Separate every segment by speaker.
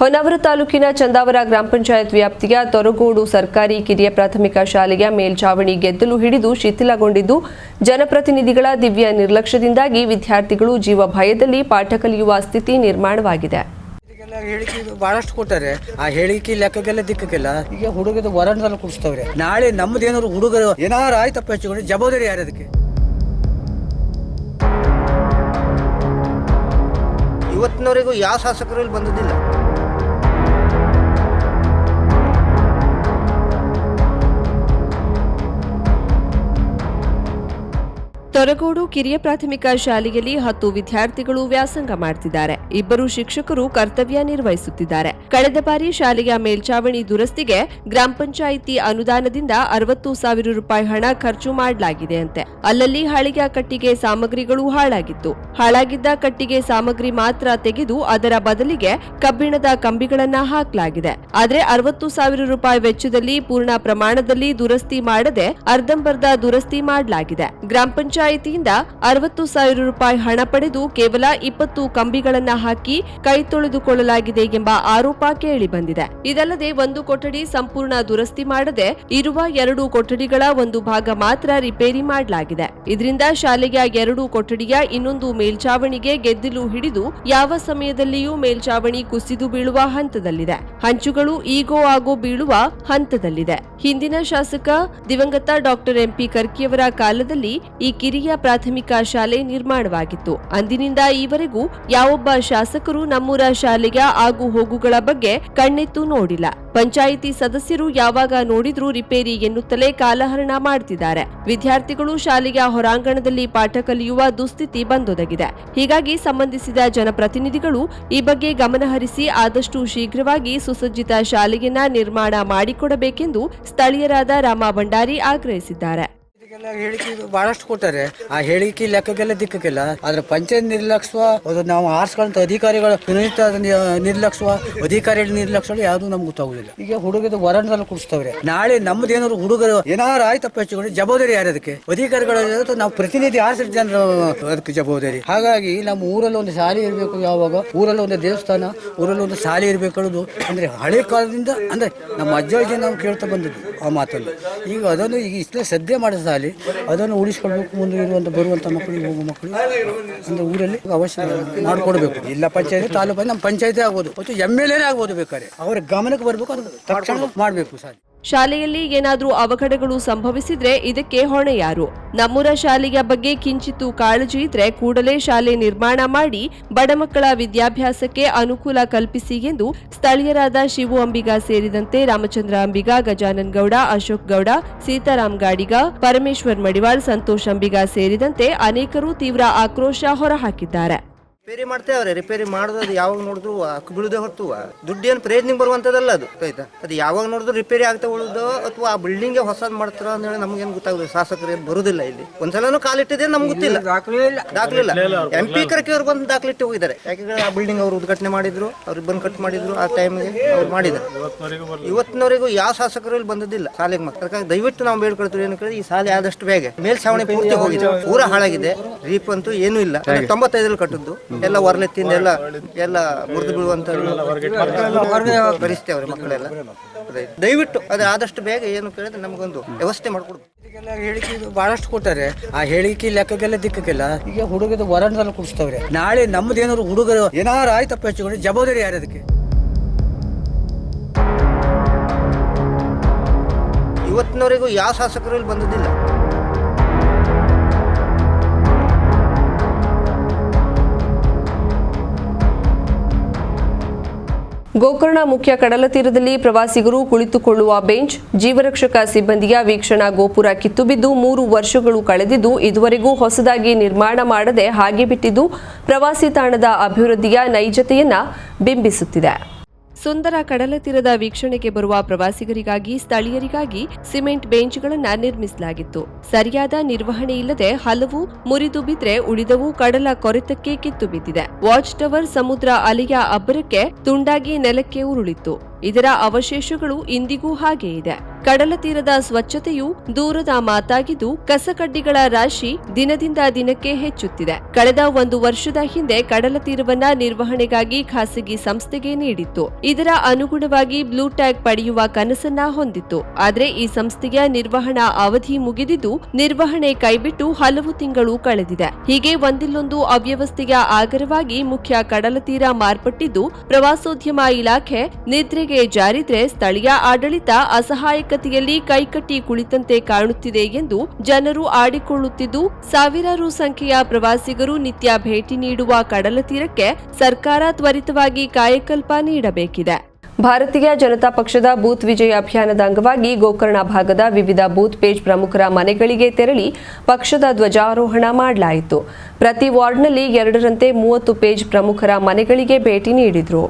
Speaker 1: ಹೊನ್ನಾವರ ತಾಲೂಕಿನ ಚಂದಾವರ ಗ್ರಾಮ ಪಂಚಾಯತ್ ವ್ಯಾಪ್ತಿಯ ತೊರಗೋಡು ಸರ್ಕಾರಿ ಕಿರಿಯ ಪ್ರಾಥಮಿಕ ಶಾಲೆಯ ಮೇಲ್ಛಾವಣಿ ಗೆದ್ದಲು ಹಿಡಿದು ಶಿಥಿಲಗೊಂಡಿದ್ದು, ಜನಪ್ರತಿನಿಧಿಗಳ ದಿವ್ಯ ನಿರ್ಲಕ್ಷ್ಯದಿಂದಾಗಿ ವಿದ್ಯಾರ್ಥಿಗಳು ಜೀವ ಭಯದಲ್ಲಿ ಪಾಠ ಕಲಿಯುವ ಸ್ಥಿತಿ ನಿರ್ಮಾಣವಾಗಿದೆ.
Speaker 2: ಹೇಳಿಕೆ ಬಹಳಷ್ಟು ಕೊಟ್ಟಾರೆ, ಆ ಹೇಳಿಕೆ ಲೆಕ್ಕಕ್ಕೆಲ್ಲ ದಿಕ್ಕಕ್ಕೆಲ್ಲ ಈಗ ಹುಡುಗದ ವರಂಡದಲ್ಲಿ ಕುಡಿಸ್ತವ್ರೆ ನಾಳೆ ನಮ್ದು ಏನಾದ್ರು ಹುಡುಗರು ಏನಾರು ಆಯ್ತಪ್ಪ ಹೆಚ್ಚುಕೊಂಡು, ಜವಾಬ್ದಾರಿ ಯಾರದಕ್ಕೆ
Speaker 3: ಇವತ್ತಿನವರೆಗೂ ಯಾವ ಶಾಸಕರು ಇಲ್ಲಿ ಬಂದಿದ್ದಿಲ್ಲ.
Speaker 1: ತೊರಗೋಡು ಕಿರಿಯ ಪ್ರಾಥಮಿಕ ಶಾಲೆಯಲ್ಲಿ ಹತ್ತು ವಿದ್ಯಾರ್ಥಿಗಳು ವ್ಯಾಸಂಗ ಮಾಡ್ತಿದ್ದಾರೆ. ಇಬ್ಬರು ಶಿಕ್ಷಕರು ಕರ್ತವ್ಯ ನಿರ್ವಹಿಸುತ್ತಿದ್ದಾರೆ. ಕಳೆದ ಬಾರಿ ಶಾಲೆಯ ಮೇಲ್ಚಾವಣಿ ದುರಸ್ತಿಗೆ ಗ್ರಾಮ ಪಂಚಾಯಿತಿ ಅನುದಾನದಿಂದ ಅರವತ್ತು ಸಾವಿರ ರೂಪಾಯಿ ಹಣ ಖರ್ಚು ಮಾಡಲಾಗಿದೆ ಅಂತೆ ಅಲ್ಲಲ್ಲಿ ಹಳೆಯ ಕಟ್ಟಿಗೆ ಸಾಮಗ್ರಿಗಳು ಹಾಳಾಗಿತ್ತು. ಹಾಳಾಗಿದ್ದ ಕಟ್ಟಿಗೆ ಸಾಮಗ್ರಿ ಮಾತ್ರ ತೆಗೆದು ಅದರ ಬದಲಿಗೆ ಕಬ್ಬಿಣದ ಕಂಬಿಗಳನ್ನ ಹಾಕಲಾಗಿದೆ. ಆದರೆ ಅರವತ್ತು ಸಾವಿರ ರೂಪಾಯಿ ವೆಚ್ಚದಲ್ಲಿ ಪೂರ್ಣ ಪ್ರಮಾಣದಲ್ಲಿ ದುರಸ್ತಿ ಮಾಡದೆ ಅರ್ಧಂಬರ್ಧ ದುರಸ್ತಿ ಮಾಡಲಾಗಿದೆ. ಗ್ರಾಮ ಪಂಚಾಯಿತಿಯಿಂದ ಅರವತ್ತು ಸಾವಿರ ರೂಪಾಯಿ ಹಣ ಪಡೆದು ಕೇವಲ ಇಪ್ಪತ್ತು ಕಂಬಿಗಳನ್ನ ಹಾಕಿ ಕೈ ತೊಳೆದುಕೊಳ್ಳಲಾಗಿದೆ ಎಂಬ ಆರೋಪ ಕೇಳಿಬಂದಿದೆ. ಇದಲ್ಲದೆ ಒಂದು ಕೊಠಡಿ ಸಂಪೂರ್ಣ ದುರಸ್ತಿ ಮಾಡದೆ ಇರುವ ಎರಡು ಕೊಠಡಿಗಳ ಒಂದು ಭಾಗ ಮಾತ್ರ ರಿಪೇರಿ ಮಾಡಲಾಗಿದೆ. ಇದರಿಂದ ಶಾಲೆಯ ಎರಡು ಕೊಠಡಿಯ ಇನ್ನೊಂದು ಮೇಲ್ಚಾವಣಿಗೆ ಗೆದ್ದಿಲು ಹಿಡಿದು ಯಾವ ಸಮಯದಲ್ಲಿಯೂ ಮೇಲ್ಚಾವಣಿ ಕುಸಿದು ಬೀಳುವ ಹಂತದಲ್ಲಿದೆ. ಹಂಚುಗಳು ಈಗೋ ಆಗೋ ಬೀಳುವ ಹಂತದಲ್ಲಿದೆ. ಹಿಂದಿನ ಶಾಸಕ ದಿವಂಗತ ಡಾಕ್ಟರ್ ಎಂಪಿ ಕರ್ಕಿಯವರ ಕಾಲದಲ್ಲಿ ಈ ಕಿರಿಯ ಪ್ರಾಥಮಿಕ ಶಾಲೆ ನಿರ್ಮಾಣವಾಗಿತ್ತು. ಅಂದಿನಿಂದ ಈವರೆಗೂ ಯಾವೊಬ್ಬ ಶಾಸಕರು ನಮ್ಮೂರ ಶಾಲೆಯ ಆಗು ಹೋಗುಗಳ ಬಗ್ಗೆ ಕಣ್ಣೆತ್ತು ನೋಡಿಲ್ಲ. ಪಂಚಾಯಿತಿ ಸದಸ್ಯರು ಯಾವಾಗ ನೋಡಿದ್ರೂ ರಿಪೇರಿ ಎನ್ನುತ್ತಲೇ ಕಾಲಹರಣ ಮಾಡುತ್ತಿದ್ದಾರೆ ವಿದ್ಯಾರ್ಥಿಗಳು ಶಾಲೆಯ ಹೊರಾಂಗಣದಲ್ಲಿ ಪಾಠ ಕಲಿಯುವ ದುಸ್ಥಿತಿ ಬಂದೊದಗಿದೆ. ಹೀಗಾಗಿ ಸಂಬಂಧಿಸಿದ ಜನಪ್ರತಿನಿಧಿಗಳು ಈ ಬಗ್ಗೆ ಗಮನಹರಿಸಿ ಆದಷ್ಟು ಶೀಘ್ರವಾಗಿ ಸುಸಜ್ಜಿತ ಶಾಲೆಯನ್ನ ನಿರ್ಮಾಣ ಮಾಡಿಕೊಡಬೇಕೆಂದು ಸ್ಥಳೀಯರಾದ ರಾಮ ಭಂಡಾರಿ ಆಗ್ರಹಿಸಿದ್ದಾರೆ.
Speaker 2: ಹೇಳಿಕೆ ಬಹಳಷ್ಟು ಕೊಟ್ಟಾರೆ. ಆ ಹೇಳಿಕೆ ಲೆಕ್ಕಕ್ಕೆಲ್ಲ ದಿಕ್ಕಕ್ಕೆಲ್ಲ. ಆದ್ರೆ ಪಂಚಾಯತ್ ನಿರ್ಲಕ್ಷ್ಯ ಅದು ನಾವು ಆರಿಸ್ಕೊಂತ ಅಧಿಕಾರಿಗಳ ಸುನಿತ ನಿರ್ಲಕ್ಷ್ಯ ಅಧಿಕಾರಿಗಳ ನಿರ್ಲಕ್ಷ್ಯ ಯಾವುದು ನಮ್ಗೆ ಗೊತ್ತಾಗುದಿಲ್ಲ. ಈಗ ಹುಡುಗದ ವರಂಡದಲ್ಲಿ ಕುಡಿಸ್ತವ್ರೆ. ನಾಳೆ ನಮ್ದು ಏನಾದ್ರು ಹುಡುಗರು ಏನಾರು ಆಯ್ತಪ್ಪ ಹೆಚ್ಚುಕೊಂಡು ಜವಾಬ್ದಾರಿ ಯಾರು ಅದಕ್ಕೆ? ಅಧಿಕಾರಿಗಳ ನಾವು ಪ್ರತಿನಿಧಿ ಆರಿಸಿದ ಜನರು ಅದಕ್ಕೆ ಜವಾಬ್ದಾರಿ. ಹಾಗಾಗಿ ನಮ್ಮ ಊರಲ್ಲಿ ಒಂದು ಶಾಲೆ ಇರಬೇಕು ಯಾವಾಗ? ಊರಲ್ಲಿ ಒಂದು ದೇವಸ್ಥಾನ, ಊರಲ್ಲಿ ಒಂದು ಶಾಲೆ ಇರಬೇಕು ಅಂದ್ರೆ ಹಳೆ ಕಾಲದಿಂದ ಅಂದ್ರೆ ನಮ್ಮ ಅಜ್ಜ ಅಜ್ಜಿ ನಾವು ಕೇಳ್ತಾ ಬಂದಿದ್ದು ಆ ಮಾತನ್ನು. ಈಗ ಅದನ್ನು ಈಗ ಇಷ್ಟೇ ಸದ್ಯ ಮಾಡಿದ ಶಾಲೆ ಅದನ್ನು ಉಳಿಸ್ಕೊಳ್ಬೇಕು ಮುಂದೆ ಇರುವಂತ ಬರುವಂತ ಮಕ್ಕಳಿಗೆ ಹೋಗುವ ಮಕ್ಕಳು ಒಂದು ಊರಲ್ಲಿ ಅವಶ್ಯ ಮಾಡಿಕೊಡ್ಬೇಕು. ಇಲ್ಲ ಪಂಚಾಯತ್ ತಾಲೂಕು ನಮ್ಮ ಪಂಚಾಯತಿ ಆಗ್ಬೋದು ಮತ್ತು ಎಂ ಎಲ್ ಎನೇ ಆಗ್ಬೋದು ಬೇಕಾದ್ರೆ. ಅವ್ರ ಗಮನಕ್ಕೆ ಬರಬೇಕು ಅದು ತಕ್ಷಣ ಮಾಡಬೇಕು ಶಾಲೆ
Speaker 1: ಶಾಲೆಯಲ್ಲಿ ಏನಾದರೂ ಅವಘಡಗಳು ಸಂಭವಿಸಿದ್ರೆ ಇದಕ್ಕೆ ಹೊಣೆ ಯಾರು ನಮ್ಮೂರ ಶಾಲೆಯ ಬಗ್ಗೆ ಕಿಂಚಿತ್ತು ಕಾಳಜಿ ಇದ್ರೆ ಕೂಡಲೇ ಶಾಲೆ ನಿರ್ಮಾಣ ಮಾಡಿ ಬಡ ಮಕ್ಕಳ ವಿದ್ಯಾಭ್ಯಾಸಕ್ಕೆ ಅನುಕೂಲ ಕಲ್ಪಿಸಿ ಎಂದು ಸ್ಥಳೀಯರಾದ ಶಿವು ಅಂಬಿಗ ಸೇರಿದಂತೆ ರಾಮಚಂದ್ರ ಅಂಬಿಗ, ಗಜಾನನ್ ಗೌಡ, ಅಶೋಕ್ ಗೌಡ, ಸೀತಾರಾಮ್ ಗಾಡಿಗ, ಪರಮೇಶ್ವರ್ ಮಡಿವಾಳ್, ಸಂತೋಷ್ ಅಂಬಿಗ ಸೇರಿದಂತೆ ಅನೇಕರು ತೀವ್ರ ಆಕ್ರೋಶ ಹೊರಹಾಕಿದ್ದಾರೆ.
Speaker 3: ರಿಪೇರಿ ಮಾಡ್ತೇವ್ರೆ ರಿಪೇರಿ ಮಾಡೋದು ಯಾವಾಗ ನೋಡಿದ್ರು ಅಕ್ ಬೀಳುದೇ ಹೊತ್ತು. ದುಡ್ಡು ಏನು ಪ್ರಯತ್ನಿಗೆ ಬರುವಂಥದ್ದಲ್ಲ ಅದು ಆಯ್ತಾ? ಅದು ಯಾವಾಗ ನೋಡಿದ್ರು ರಿಪೇರಿ ಆಗ್ತಾ ಉಳಿದು ಅಥವಾ ಆ ಬಿಲ್ಡಿಂಗ್ ಹೊಸದ್ ಮಾಡ್ತಾರ ಅಂತ ಹೇಳಿ ನಮ್ಗೇನು ಗೊತ್ತಾಗುದು ಶಾಸಕರು ಏನ್ ಬರುದಿಲ್ಲ ಇಲ್ಲಿ. ಒಂದ್ಸಲನೂ ಕಾಲಿಟ್ಟಿದೆ ನಮ್ಗೆ ಗೊತ್ತಿಲ್ಲ. ದಾಖಲಿಲ್ಲ ಇಲ್ಲ. ಎಂ ಪಿ ಕರ್ಕಿಯವ್ರು ಬಂದು ದಾಖಲಿಟ್ಟು ಹೋಗಿದ್ದಾರೆ. ಯಾಕಂದ್ರೆ ಆ ಬಿಲ್ಡಿಂಗ್ ಅವ್ರು ಉದ್ಘಾಟನೆ ಮಾಡಿದ್ರು ಅವ್ರಿಗೆ ಬಂದು ಕಟ್ ಮಾಡಿದ್ರು ಆ ಟೈಮ್ಗೆ ಅವ್ರು ಮಾಡಿದ್ದಾರೆ. ಇವತ್ತಿನವರೆಗೂ ಯಾವ ಶಾಸಕರು ಇಲ್ಲಿ ಬಂದಿದ್ದಿಲ್ಲ. ಶಾಲೆಗೆ ಮಾತ್ರ ಅದಕ್ಕಾಗಿ ದಯವಿಟ್ಟು ನಾವು ಬೇಡ್ಕೊಳ್ತೀವಿ. ಏನು ಕೇಳಿ ಈ ಶಾಲೆ ಆದಷ್ಟು ಬೇಗ ಮೇಲ್ಛಾವಣಿ ಪೂರ್ತಿ ಹೋಗಿದೆ. ಪೂರ ಹಾಳಾಗಿದೆ. ರೀಪ್ ಅಂತೂ ಏನೂ ಇಲ್ಲ. ತೊಂಬತ್ತೈದರಲ್ಲಿ ಕಟ್ಟದ್ದು. ಎಲ್ಲ ಹೊರಲೆತ್ತಿಂದ ಎಲ್ಲ ಎಲ್ಲ ಮುರಿದು ಬಿಡುವಂತ ಪರಿಸ್ಥಿತಿ ಅವ್ರೆ ಮಕ್ಕಳೆಲ್ಲ? ಅದೇ. ದಯವಿಟ್ಟು ಅದೇ ಆದಷ್ಟು ಬೇಗ ಏನು ಕೇಳಿದ್ರೆ ನಮಗೊಂದು ವ್ಯವಸ್ಥೆ ಮಾಡಿಕೊಡ್ಬೇಕು.
Speaker 2: ಇದಕ್ಕೆಲ್ಲ ಹೇಳಿಕೆ ಬಹಳಷ್ಟು ಕೊಟ್ಟಾರೆ ಆ ಹೇಳಿಕೆ ಲೆಕ್ಕಕ್ಕೆಲ್ಲ ದಿಕ್ಕಕ್ಕೆಲ್ಲ ಈಗ ಹುಡುಗದ ವರಣದಲ್ಲಿ ಕುಡಿಸ್ತವ್ರೆ. ನಾಳೆ ನಮ್ದು ಏನಾದ್ರು ಹುಡುಗರು ಏನಾರು ಆಯ್ತಪ್ಪ ಹೆಚ್ಚುಕೊಂಡು ಜವಾಬ್ದಾರಿ ಯಾರು ಅದಕ್ಕೆ?
Speaker 3: ಇವತ್ತಿನವರೆಗೂ ಯಾವ ಶಾಸಕರು ಇಲ್ಲಿ ಬಂದಿದ್ದಿಲ್ಲ.
Speaker 1: ಗೋಕರ್ಣ ಮುಖ್ಯ ಕಡಲ ತೀರದಲ್ಲಿ ಪ್ರವಾಸಿಗರು ಕುಳಿತುಕೊಳ್ಳುವ ಬೆಂಚ್, ಜೀವರಕ್ಷಕ ಸಿಬ್ಬಂದಿಯ ವೀಕ್ಷಣಾ ಗೋಪುರ ಕಿತ್ತುಬಿದ್ದು ಮೂರು ವರ್ಷಗಳು ಕಳೆದಿದ್ದು, ಇದುವರೆಗೂ ಹೊಸದಾಗಿ ನಿರ್ಮಾಣ ಮಾಡದೆ ಹಾಗೆ ಬಿಟ್ಟಿದ್ದು, ಪ್ರವಾಸಿ ತಾಣದ ಅಭಿವೃದ್ಧಿಯ ನೈಜತೆಯನ್ನ ಬಿಂಬಿಸುತ್ತಿದೆ. ಸುಂದರ ಕಡಲ ತೀರದ ವೀಕ್ಷಣೆಗೆ ಬರುವ ಪ್ರವಾಸಿಗರಿಗಾಗಿ, ಸ್ಥಳೀಯರಿಗಾಗಿ ಸಿಮೆಂಟ್ ಬೆಂಚ್ಗಳನ್ನು ನಿರ್ಮಿಸಲಾಗಿತ್ತು. ಸರಿಯಾದ ನಿರ್ವಹಣೆ ಇಲ್ಲದೆ ಹಲವು ಮುರಿದು ಬಿದ್ರೆ ಉಳಿದವು ಕಡಲ ಕೊರೆತಕ್ಕೆ ಕಿತ್ತು ಬಿದ್ದಿದೆ ವಾಚ್ ಟವರ್ ಸಮುದ್ರ ಅಲೆಯ ಅಬ್ಬರಕ್ಕೆ ತುಂಡಾಗಿ ನೆಲಕ್ಕೆ ಉರುಳಿತ್ತು. ಇದರ ಅವಶೇಷಗಳು ಇಂದಿಗೂ ಹಾಗೆ ಇದೆ. ಕಡಲ ತೀರದ ಸ್ವಚ್ಛತೆಯು ದೂರದ ಮಾತಾಗಿದ್ದು ಕಸಕಡ್ಡಿಗಳ ರಾಶಿ ದಿನದಿಂದ ದಿನಕ್ಕೆ ಹೆಚ್ಚುತ್ತಿದೆ. ಕಳೆದ ಒಂದು ವರ್ಷದ ಹಿಂದೆ ಕಡಲ ತೀರವನ್ನ ನಿರ್ವಹಣೆಗಾಗಿ ಖಾಸಗಿ ಸಂಸ್ಥೆಗೆ ನೀಡಿತ್ತು. ಇದರ ಅನುಗುಣವಾಗಿ ಬ್ಲೂ ಟ್ಯಾಗ್ ಪಡೆಯುವ ಕನಸನ್ನ ಹೊಂದಿತ್ತು. ಆದರೆ ಈ ಸಂಸ್ಥೆಯ ನಿರ್ವಹಣಾ ಅವಧಿ ಮುಗಿದಿದ್ದು ನಿರ್ವಹಣೆ ಕೈಬಿಟ್ಟು ಹಲವು ತಿಂಗಳು ಕಳೆದಿದೆ. ಹೀಗೆ ಒಂದಿಲ್ಲೊಂದು ಅವ್ಯವಸ್ಥೆಯ ಆಗರವಾಗಿ ಮುಖ್ಯ ಕಡಲ ತೀರ ಮಾರ್ಪಟ್ಟಿದ್ದು ಪ್ರವಾಸೋದ್ಯಮ ಇಲಾಖೆ ನಿದ್ರೆಗೆ ಜಾರಿದ್ರೆ ಸ್ಥಳೀಯ ಆಡಳಿತ ಅಸಹಾಯಕತೆಯಲ್ಲಿ ಕೈಕಟ್ಟಿ ಕುಳಿತಂತೆ ಕಾಣುತ್ತಿದೆ ಎಂದು ಜನರು ಆಡಿಕೊಳ್ಳುತ್ತಿದ್ದು, ಸಾವಿರಾರು ಸಂಖ್ಯೆಯ ಪ್ರವಾಸಿಗರು ನಿತ್ಯ ಭೇಟಿ ನೀಡುವ ಕಡಲ ತೀರಕ್ಕೆ ಸರ್ಕಾರ ತ್ವರಿತವಾಗಿ ಕಾಯಕಲ್ಪ ನೀಡಬೇಕಿದೆ. ಭಾರತೀಯ ಜನತಾ ಪಕ್ಷದ ಬೂತ್ ವಿಜಯ ಅಭಿಯಾನದ ಅಂಗವಾಗಿ ಗೋಕರ್ಣ ಭಾಗದ ವಿವಿಧ ಬೂತ್ ಪೇಜ್ ಪ್ರಮುಖರ ಮನೆಗಳಿಗೆ ತೆರಳಿ ಪಕ್ಷದ ಧ್ವಜಾರೋಹಣ ಮಾಡಲಾಯಿತು. ಪ್ರತಿ ವಾರ್ಡ್ನಲ್ಲಿ ಎರಡರಂತೆ ಮೂವತ್ತು ಪೇಜ್ ಪ್ರಮುಖರ ಮನೆಗಳಿಗೆ ಭೇಟಿ ನೀಡಿದ್ರು.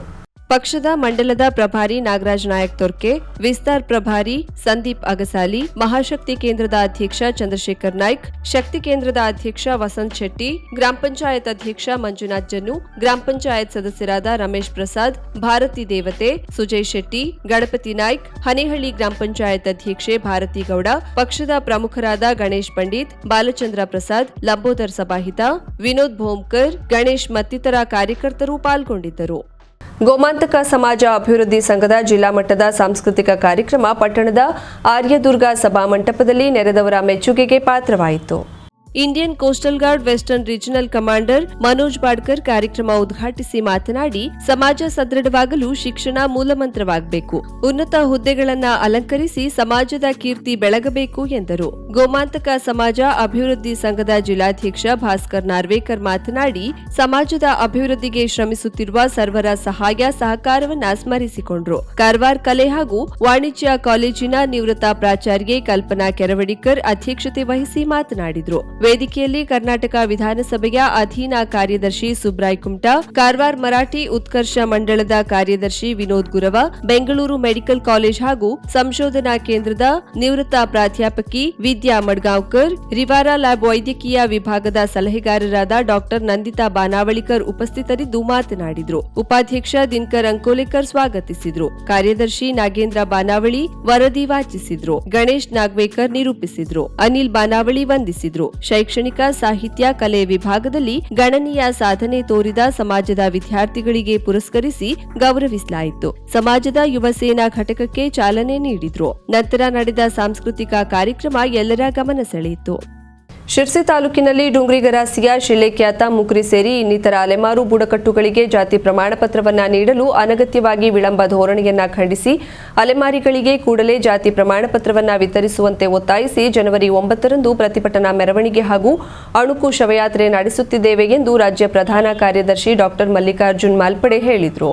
Speaker 1: ಪಕ್ಷದ ಮಂಡಲದ ಪ್ರಭಾರಿ ನಾಗರಾಜ್ ನಾಯಕ್ ತೊರ್ಕೆ, ವಿಸ್ತಾರ್ ಪ್ರಭಾರಿ ಸಂದೀಪ್ ಅಗಸಾಲಿ, ಮಹಾಶಕ್ತಿ ಕೇಂದ್ರದ ಅಧ್ಯಕ್ಷ ಚಂದ್ರಶೇಖರ್ ನಾಯ್ಕ್, ಶಕ್ತಿ ಕೇಂದ್ರದ ಅಧ್ಯಕ್ಷ ವಸಂತ್ ಶೆಟ್ಟಿ, ಗ್ರಾಮ ಪಂಚಾಯತ್ ಅಧ್ಯಕ್ಷ ಮಂಜುನಾಥ್ ಜನ್ನು, ಗ್ರಾಮ ಪಂಚಾಯತ್ ಸದಸ್ಯರಾದ ರಮೇಶ್ ಪ್ರಸಾದ್, ಭಾರತಿ ದೇವತೆ, ಸುಜಯ್ ಶೆಟ್ಟಿ, ಗಣಪತಿ ನಾಯ್ಕ್, ಹನೇಹಳ್ಳಿ ಗ್ರಾಮ ಪಂಚಾಯತ್ ಅಧ್ಯಕ್ಷೆ ಭಾರತಿ ಗೌಡ, ಪಕ್ಷದ ಪ್ರಮುಖರಾದ ಗಣೇಶ್ ಪಂಡಿತ್, ಬಾಲಚಂದ್ರ ಪ್ರಸಾದ್, ಲಂಬೋದರ್ ಸಭಾಹಿತ, ವಿನೋದ್ ಭೋಮ್ಕರ್, ಗಣೇಶ್ ಮತ್ತಿತರ ಕಾರ್ಯಕರ್ತರು ಪಾಲ್ಗೊಂಡಿದ್ದರು. ಗೋಮಾಂತಕ ಸಮಾಜ ಅಭಿವೃದ್ಧಿ ಸಂಘದ ಜಿಲ್ಲಾ ಮಟ್ಟದ ಸಾಂಸ್ಕೃತಿಕ ಕಾರ್ಯಕ್ರಮ ಪಟ್ಟಣದ ಆರ್ಯದುರ್ಗ ಸಭಾಮಂಟಪದಲ್ಲಿ ನೆರೆದವರ ಮೆಚ್ಚುಗೆಗೆ ಪಾತ್ರವಾಯಿತು. Indian coastal guard western regional commander Manoj Badkar ಕಾರ್ಯಕ್ರಮ ಉದ್ಘಾಟಿಸಿ ಮಾತನಾಡಿ, ಸಮಾಜ ಸದೃಢವಾಗಲು ಶಿಕ್ಷಣ ಮೂಲಮಂತ್ರವಾಗಬೇಕು. ಉನ್ನತ ಹುದ್ದೆಗಳನ್ನ ಅಲಂಕರಿಸಿ ಸಮಾಜದ ಕೀರ್ತಿ ಬೆಳಗಬೇಕು ಎಂದರು. ಗೋಮಾಂತಕ ಸಮಾಜ ಅಭಿವೃದ್ಧಿ ಸಂಘದ ಜಿಲ್ಲಾಧ್ಯಕ್ಷ ಭಾಸ್ಕರ್ ನಾರ್ವೇಕರ್ ಮಾತನಾಡಿ, ಸಮಾಜದ ಅಭಿವೃದ್ಧಿಗೆ ಶ್ರಮಿಸುತ್ತಿರುವ ಸರ್ವರ ಸಹಾಯ ಸಹಕಾರವನ್ನ ಸ್ಮರಿಸಿಕೊಂಡರು. ಕಾರವಾರ ಕಲೆ ಹಾಗೂ ವಾಣಿಜ್ಯ ಕಾಲೇಜಿನ ನಿವೃತ್ತ ಪ್ರಾಚಾರ್ಯೆ ಕಲ್ಪನಾ ಕೆರವಡಿಕರ್ ಅಧ್ಯಕ್ಷತೆ ವಹಿಸಿ ಮಾತನಾಡಿದ್ರು. ವೇದಿಕೆಯಲ್ಲಿ ಕರ್ನಾಟಕ ವಿಧಾನಸಭೆಯ ಅಧೀನ ಕಾರ್ಯದರ್ಶಿ ಸುಬ್ರಾಯ್ ಕುಮಟಾ, ಕಾರವಾರ ಮರಾಠಿ ಉತ್ಕರ್ಷ ಮಂಡಳದ ಕಾರ್ಯದರ್ಶಿ ವಿನೋದ್ ಗುರವ, ಬೆಂಗಳೂರು ಮೆಡಿಕಲ್ ಕಾಲೇಜ್ ಹಾಗೂ ಸಂಶೋಧನಾ ಕೇಂದ್ರದ ನಿವೃತ್ತ ಪ್ರಾಧ್ಯಾಪಕಿ ವಿದ್ಯಾ ಮಡ್ಗಾಂವ್ಕರ್, ರಿವಾರಾ ಲ್ಯಾಬ್ ವೈದ್ಯಕೀಯ ವಿಭಾಗದ ಸಲಹೆಗಾರರಾದ ಡಾಕ್ಟರ್ ನಂದಿತಾ ಬಾನಾವಳಿಕರ್ ಉಪಸ್ಥಿತರಿದ್ದು ಮಾತನಾಡಿದರು. ಉಪಾಧ್ಯಕ್ಷ ದಿನಕರ್ ಅಂಕೋಲೇಕರ್ ಸ್ವಾಗತಿಸಿದ್ರು. ಕಾರ್ಯದರ್ಶಿ ನಾಗೇಂದ್ರ ಬಾನಾವಳಿ ವರದಿ ವಾಚಿಸಿದ್ರು. ಗಣೇಶ್ ನಾಗ್ವೇಕರ್ ನಿರೂಪಿಸಿದ್ರು. ಅನಿಲ್ ಬಾನಾವಳಿ ವಂದಿಸಿದ್ರು. ಶೈಕ್ಷಣಿಕ ಸಾಹಿತ್ಯ ಕಲೆ ವಿಭಾಗದಲ್ಲಿ ಗಣನೀಯ ಸಾಧನೆ ತೋರಿದ ಸಮಾಜದ ವಿದ್ಯಾರ್ಥಿಗಳಿಗೆ ಪುರಸ್ಕರಿಸಿ ಗೌರವಿಸಲಾಯಿತು. ಸಮಾಜದ ಯುವ ಸೇನಾ ಘಟಕಕ್ಕೆ ಚಾಲನೆ ನೀಡಿದ್ರು. ನಂತರ ನಡೆದ ಸಾಂಸ್ಕೃತಿಕ ಕಾರ್ಯಕ್ರಮ ಎಲ್ಲರ ಗಮನ ಸೆಳೆಯಿತು. ಶಿರ್ಸಿ ತಾಲೂಕಿನಲ್ಲಿ ಡುಂಗ್ರಿಗರಾಸಿಯ ಶಿಲೆಖ್ಯಾತ ಮುಕ್ರಿ ಸೇರಿ ಇನ್ನಿತರ ಅಲೆಮಾರು ಬುಡಕಟ್ಟುಗಳಿಗೆ ಜಾತಿ ಪ್ರಮಾಣಪತ್ರವನ್ನು ನೀಡಲು ಅನಗತ್ಯವಾಗಿ ವಿಳಂಬ ಧೋರಣೆಯನ್ನ ಖಂಡಿಸಿ ಅಲೆಮಾರಿಗಳಿಗೆ ಕೂಡಲೇ ಜಾತಿ ಪ್ರಮಾಣಪತ್ರವನ್ನು ವಿತರಿಸುವಂತೆ ಒತ್ತಾಯಿಸಿ ಜನವರಿ ಒಂಬತ್ತರಂದು ಪ್ರತಿಭಟನಾ ಮೆರವಣಿಗೆ ಹಾಗೂ ಅಣುಕು ಶವಯಾತ್ರೆ ನಡೆಸುತ್ತಿದ್ದೇವೆ ಎಂದು ರಾಜ್ಯ ಪ್ರಧಾನ ಕಾರ್ಯದರ್ಶಿ ಡಾಕ್ಟರ್ ಮಲ್ಲಿಕಾರ್ಜುನ್ ಮಾಲ್ಪಡೆ ಹೇಳಿದರು.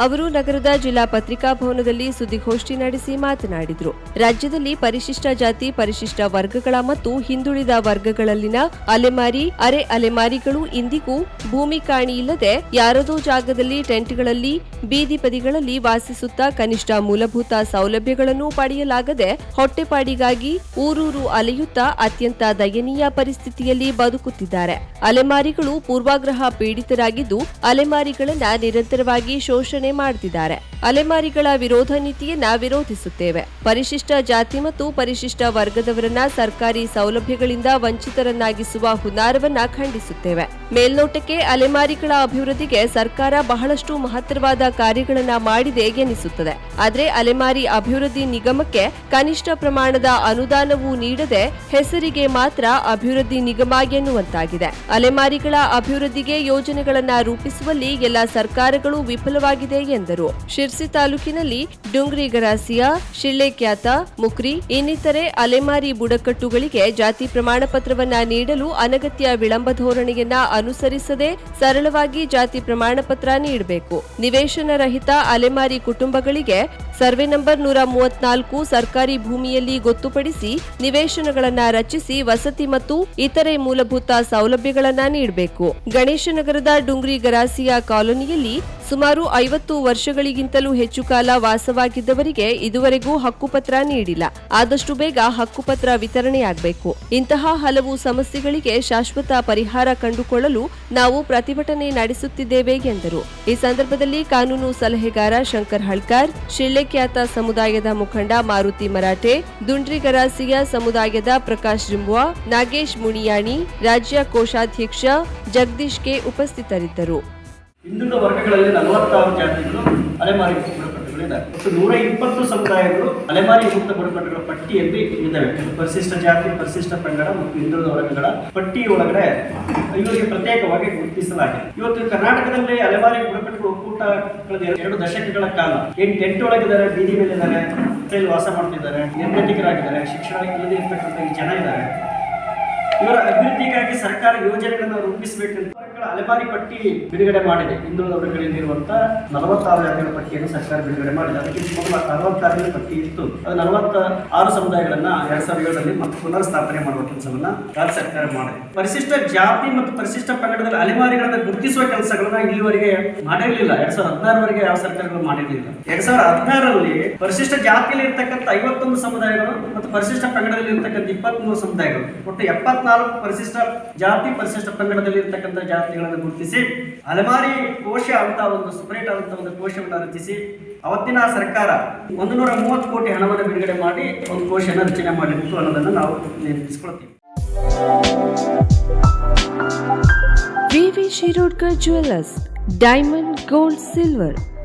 Speaker 1: ಅವರು ನಗರದ ಜಿಲ್ಲಾ ಪತ್ರಿಕಾ ಭವನದಲ್ಲಿ ಸುದ್ದಿಗೋಷ್ಠಿ ನಡೆಸಿ ಮಾತನಾಡಿದರು. ರಾಜ್ಯದಲ್ಲಿ ಪರಿಶಿಷ್ಟ ಜಾತಿ, ಪರಿಶಿಷ್ಟ ವರ್ಗಗಳ ಮತ್ತು ಹಿಂದುಳಿದ ವರ್ಗಗಳಲ್ಲಿನ ಅಲೆಮಾರಿ, ಅರೆ ಅಲೆಮಾರಿಗಳು ಇಂದಿಗೂ ಭೂಮಿ ಕಾಣಿ ಇಲ್ಲದೆ ಯಾರದೋ ಜಾಗದಲ್ಲಿ ಟೆಂಟ್ಗಳಲ್ಲಿ, ಬೀದಿ ಬದಿಗಳಲ್ಲಿ ವಾಸಿಸುತ್ತಾ ಕನಿಷ್ಠ ಮೂಲಭೂತ ಸೌಲಭ್ಯಗಳನ್ನು ಪಡೆಯಲಾಗದೆ ಹೊಟ್ಟೆಪಾಡಿಗಾಗಿ ಊರೂರು ಅಲೆಯುತ್ತಾ ಅತ್ಯಂತ ದಯನೀಯ ಪರಿಸ್ಥಿತಿಯಲ್ಲಿ ಬದುಕುತ್ತಿದ್ದಾರೆ. ಅಲೆಮಾರಿಗಳು ಪೂರ್ವಾಗ್ರಹ ಪೀಡಿತರಾಗಿದ್ದು ಅಲೆಮಾರಿಗಳನ್ನ ನಿರಂತರವಾಗಿ ಶೋಷಣೆ ಮಾಡುತ್ತಿದ್ದಾರೆ ಅಲೆಮಾರಿಗಳ ವಿರೋಧ ನೀತಿಯನ್ನ ವಿರೋಧಿಸುತ್ತೇವೆ. ಪರಿಶಿಷ್ಟ ಜಾತಿ ಮತ್ತು ಪರಿಶಿಷ್ಟ ವರ್ಗದವರನ್ನ ಸರ್ಕಾರಿ ಸೌಲಭ್ಯಗಳಿಂದ ವಂಚಿತರನ್ನಾಗಿಸುವ ಹುನ್ನಾರವನ್ನ ಖಂಡಿಸುತ್ತೇವೆ. ಮೇಲ್ನೋಟಕ್ಕೆ ಅಲೆಮಾರಿಗಳ ಅಭಿವೃದ್ಧಿಗೆ ಸರ್ಕಾರ ಬಹಳಷ್ಟು ಮಹತ್ತರವಾದ ಕಾರ್ಯಗಳನ್ನ ಮಾಡಿದೆ ಎನಿಸುತ್ತದೆ. ಆದರೆ ಅಲೆಮಾರಿ ಅಭಿವೃದ್ಧಿ ನಿಗಮಕ್ಕೆ ಕನಿಷ್ಠ ಪ್ರಮಾಣದ ಅನುದಾನವೂ ನೀಡದೆ ಹೆಸರಿಗೆ ಮಾತ್ರ ಅಭಿವೃದ್ಧಿ ನಿಗಮ ಎನ್ನುವಂತಾಗಿದೆ. ಅಲೆಮಾರಿಗಳ ಅಭಿವೃದ್ಧಿಗೆ ಯೋಜನೆಗಳನ್ನ ರೂಪಿಸುವಲ್ಲಿ ಎಲ್ಲ ಸರ್ಕಾರಗಳು ವಿಫಲವಾಗಿದೆ ಎಂದರು. ಶಿರ್ಸಿ ತಾಲೂಕಿನಲ್ಲಿ ಡುಂಗ್ರಿ ಗರಾಸಿಯಾ ಶಿಳ್ಳೆಕ್ಯಾತ ಮುಕ್ರಿ, ಇನ್ನಿತರೆ ಅಲೆಮಾರಿ ಬುಡಕಟ್ಟುಗಳಿಗೆ ಜಾತಿ ಪ್ರಮಾಣ ಪತ್ರವನ್ನ ನೀಡಲು ಅನಗತ್ಯ ವಿಳಂಬ ಧೋರಣೆಯನ್ನ ಅನುಸರಿಸದೆ ಸರಳವಾಗಿ ಜಾತಿ ಪ್ರಮಾಣ ಪತ್ರ ನೀಡಬೇಕು. ನಿವೇಶನ ರಹಿತ ಅಲೆಮಾರಿ ಕುಟುಂಬಗಳಿಗೆ ಸರ್ವೆ ನಂಬರ್ ನೂರ ಮೂವತ್ನಾಲ್ಕು ಸರ್ಕಾರಿ ಭೂಮಿಯಲ್ಲಿ ಗೊತ್ತುಪಡಿಸಿ ನಿವೇಶನಗಳನ್ನ ರಚಿಸಿ ವಸತಿ ಮತ್ತು ಇತರೆ ಮೂಲಭೂತ ಸೌಲಭ್ಯಗಳನ್ನ ನೀಡಬೇಕು. ಗಣೇಶನಗರದ ಡುಂಗ್ರಿ ಗರಾಸಿಯಾ ಕಾಲೋನಿಯಲ್ಲಿ ಸುಮಾರು ಐವತ್ತು ವರ್ಷಗಳಿಗಿಂತಲೂ ಹೆಚ್ಚು ಕಾಲ ವಾಸವಾಗಿದ್ದವರಿಗೆ ಇದುವರೆಗೂ ಹಕ್ಕುಪತ್ರ ನೀಡಿಲ್ಲ. ಆದಷ್ಟು ಬೇಗ ಹಕ್ಕುಪತ್ರ ವಿತರಣೆಯಾಗಬೇಕು. ಇಂತಹ ಹಲವು ಸಮಸ್ಯೆಗಳಿಗೆ ಶಾಶ್ವತ ಪರಿಹಾರ ಕಂಡುಕೊಳ್ಳಲು ನಾವು ಪ್ರತಿಭಟನೆ ನಡೆಸುತ್ತಿದ್ದೇವೆ ಎಂದರು. ಈ ಸಂದರ್ಭದಲ್ಲಿ ಕಾನೂನು ಸಲಹೆಗಾರ ಶಂಕರ್ ಹಳ್ಕಾರ್ ಶಿಳ್ಳೆಖ್ಯಾತ ಸಮುದಾಯದ ಮುಖಂಡ ಮಾರುತಿ ಮರಾಠೆ ದುಂಡ್ರಿಗರಾಸಿಯ ಸಮುದಾಯದ ಪ್ರಕಾಶ್ ಜಿಂಬುವಾ ನಾಗೇಶ್ ಮುಣಿಯಾಣಿ ರಾಜ್ಯ ಕೋಶಾಧ್ಯಕ್ಷ ಜಗದೀಶ್ ಕೆ ಉಪಸ್ಥಿತರಿದ್ದರು.
Speaker 4: ಹಿಂದುಳಿದ ವರ್ಗಗಳಲ್ಲಿ ನಲವತ್ತಾರು ಜಾತಿಗಳು ಅಲೆಮಾರಿ ಮುಕ್ತ ಬುಡಕಟ್ಟುಗಳಿದ್ದಾವೆ ಮತ್ತು ನೂರ ಇಪ್ಪತ್ತು ಸಮುದಾಯಗಳು ಅಲೆಮಾರಿ ಮುಕ್ತ ಬುಡಕಟ್ಟುಗಳ ಪಟ್ಟಿಯಲ್ಲಿ ಇದ್ದಾವೆ ಇದು ಪರಿಶಿಷ್ಟ ಜಾತಿ, ಪರಿಶಿಷ್ಟ ಪಂಗಡ ಮತ್ತು ಹಿಂದುಳಿದ ವರ್ಗಗಳ ಪಟ್ಟಿ ಒಳಗಡೆ ಇವರಿಗೆ ಪ್ರತ್ಯೇಕವಾಗಿ ಗುರುತಿಸಲಾಗಿದೆ. ಇವತ್ತು ಕರ್ನಾಟಕದಲ್ಲಿ ಅಲೆಮಾರಿ ಬುಡಕಟ್ಟುಗಳ ಒಕ್ಕೂಟ ಕಳೆದ ಎರಡು ದಶಕಗಳ ಕಾಲ ಎಂಟು ಎಂಟು ಒಳಗಿದ್ದಾರೆ, ಬೀದಿ ಮೇಲೆ ಇದ್ದಾರೆ ರಸ್ತೆಯಲ್ಲಿ ವಾಸ ಮಾಡ್ತಿದ್ದಾರೆ, ನಿರ್ಗತಿಕರಾಗಿದ್ದಾರೆ, ಶಿಕ್ಷಣ ಇಲ್ಲದೆ ಇರ್ತಕ್ಕಂಥ ಜನ ಇದ್ದಾರೆ. ಇವರ ಅಭಿವೃದ್ಧಿಗಾಗಿ ಸರ್ಕಾರ ಯೋಜನೆಗಳನ್ನು ವರ್ಗಗಳ ಅಲೆಮಾರಿ ಪಟ್ಟಿ ಬಿಡುಗಡೆ ಮಾಡಿದೆ. ಹಿಂದುಳಿದ ವರ್ಗಗಳಲ್ಲಿರುವಂತಹ ನಲವತ್ತಾರು ಜಾತಿಗಳ ಪಟ್ಟಿಯನ್ನು ಸರ್ಕಾರ ಬಿಡುಗಡೆ ಮಾಡಿದೆ. ಅದಕ್ಕೆ ಮೊದಲು ಅರವತ್ತಾರನೇ ಪಟ್ಟಿ ಇತ್ತು. ಅದು ನಲವತ್ತ ಆರು ಸಮುದಾಯಗಳನ್ನ ಎರಡ್ ಸಾವಿರದ ಏಳರಲ್ಲಿ ಮತ್ತೆ ಪುನರ್ ಸ್ಥಾಪನೆ ಮಾಡುವ ಕೆಲಸವನ್ನ ರಾಜ್ಯ ಸರ್ಕಾರ ಮಾಡಿದೆ. ಪರಿಶಿಷ್ಟ ಜಾತಿ ಮತ್ತು ಪರಿಶಿಷ್ಟ ಪಂಗಡದಲ್ಲಿ ಅಲೆಮಾರಿಗಳನ್ನ ಗುರುತಿಸುವ ಕೆಲಸಗಳನ್ನ ಇಲ್ಲಿವರೆಗೆ ಮಾಡಿರಲಿಲ್ಲ ಎರಡ್ ಸಾವಿರದ ಹದಿನಾರವರೆಗೆ ಯಾವ ಸರ್ಕಾರಗಳು ಮಾಡಿರಲಿಲ್ಲ. ಎರಡ್ ಸಾವಿರದ ಹದಿನಾರರಲ್ಲಿ ಪರಿಶಿಷ್ಟ ಜಾತಿಯಲ್ಲಿ ಇರ್ತಕ್ಕಂಥ ಐವತ್ತೊಂದು ಸಮುದಾಯಗಳು ಮತ್ತು ಪರಿಶಿಷ್ಟ ಪಂಗಡದಲ್ಲಿ ಇರ್ತಕ್ಕಂಥ ಇಪ್ಪತ್ಮೂರು ಸಮುದಾಯಗಳು. ಒಟ್ಟು ಎಪ್ಪತ್ನಾಲ್ಕು ಪರಿಶಿಷ್ಟ ಜಾತಿ ಪರಿಶಿಷ್ಟ ಪಂಗಡದಲ್ಲಿ ಇರ್ತಕ್ಕಂಥ ಜಾತಿಗಳನ್ನು ಗುರುತಿಸಿ, ಅಲೆಮಾರಿ ಕೋಶ ಅಂತ ಒಂದು ಸಪರೇಟ್ ಆದಂತಹ ಒಂದು ಕೋಶವನ್ನು ರಚಿಸಿ, ಅವತ್ತಿನ ಸರ್ಕಾರ ಒಂದು ನೂರ ಮೂವತ್ತು ಕೋಟಿ ಹಣವನ್ನು ಬಿಡುಗಡೆ ಮಾಡಿ ಒಂದು ಕೋಶನ ರಚನೆ ಮಾಡಿತ್ತು ಅನ್ನೋದನ್ನು ನಾವು ನೆನಪಿಸ್ಕೊಳ್ತೀವಿ.
Speaker 1: V Shirodkar jewellers diamond, gold, silver.